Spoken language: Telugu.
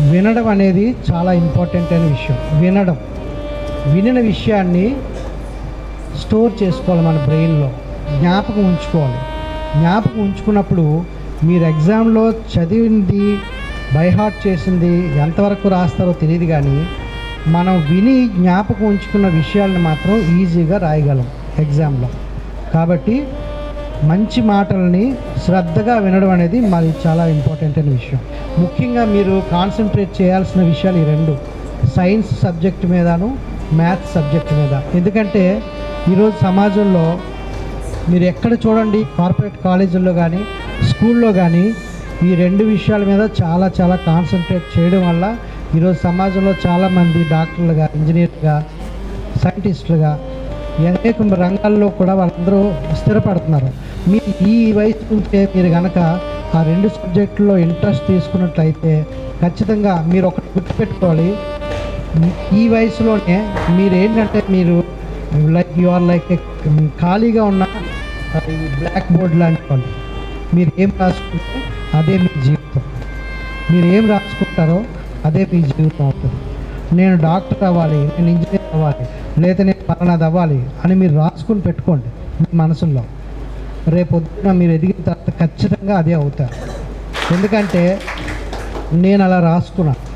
వినడం అనేది చాలా ఇంపార్టెంట్ అయిన విషయం. వినడం. వినిన విషయాన్ని స్టోర్ చేసుకోవాలి మన బ్రెయిన్లో. జ్ఞాపకం ఉంచుకోవాలి. జ్ఞాపకం ఉంచుకున్నప్పుడు మీరు ఎగ్జామ్లో చదివింది బైహార్ట్ చేసింది ఎంతవరకు రాస్తారో తెలియదు కానీ మనం విని జ్ఞాపకం ఉంచుకున్న విషయాలను మాత్రం ఈజీగా రాయగలం ఎగ్జామ్లో. కాబట్టి మంచి మాటల్ని శ్రద్ధగా వినడం అనేది మరి చాలా ఇంపార్టెంట్ అయిన విషయం. ముఖ్యంగా మీరు కాన్సన్ట్రేట్ చేయాల్సిన విషయాలు ఈ రెండు. సైన్స్ సబ్జెక్ట్ మీదను మ్యాథ్స్ సబ్జెక్ట్ మీద. ఎందుకంటే ఈరోజు సమాజంలో మీరు ఎక్కడ చూడండి కార్పొరేట్ కాలేజీల్లో కానీ స్కూల్లో కానీ ఈ రెండు విషయాల మీద చాలా చాలా కాన్సన్ట్రేట్ చేయడం వల్ల ఈరోజు సమాజంలో చాలామంది డాక్టర్లుగా ఇంజనీర్లుగా సైంటిస్టులుగా అనేక రంగాల్లో కూడా వాళ్ళందరూ స్థిరపడుతున్నారు. మీ ఈ వయసు నుంచే మీరు కనుక ఆ రెండు సబ్జెక్టుల్లో ఇంట్రెస్ట్ తీసుకున్నట్లయితే ఖచ్చితంగా మీరు ఒకటి గుర్తుపెట్టుకోవాలి. ఈ వయసులోనే మీరు ఏంటంటే మీరు లైక్ యు ఆర్ లైక్ ఖాళీగా ఉన్న బ్లాక్ బోర్డ్ లాంటి వాళ్ళు మీరు ఏం రాసుకుంటే అదే మీ జీవితం. మీరు ఏం రాసుకుంటారో అదే మీ జీవితం అవుతుంది. నేను డాక్టర్ అవ్వాలి నేను ఇంజనీర్ అవ్వాలి లేదా నేను పలానాది అవ్వాలి అని మీరు రాసుకుని పెట్టుకోండి మీ మనసుల్లో. రేపొద్దున మీరు ఎదిగిన తర్వాత ఖచ్చితంగా అదే అవుతారు. ఎందుకంటే నేను అలా రాసుకున్నాను.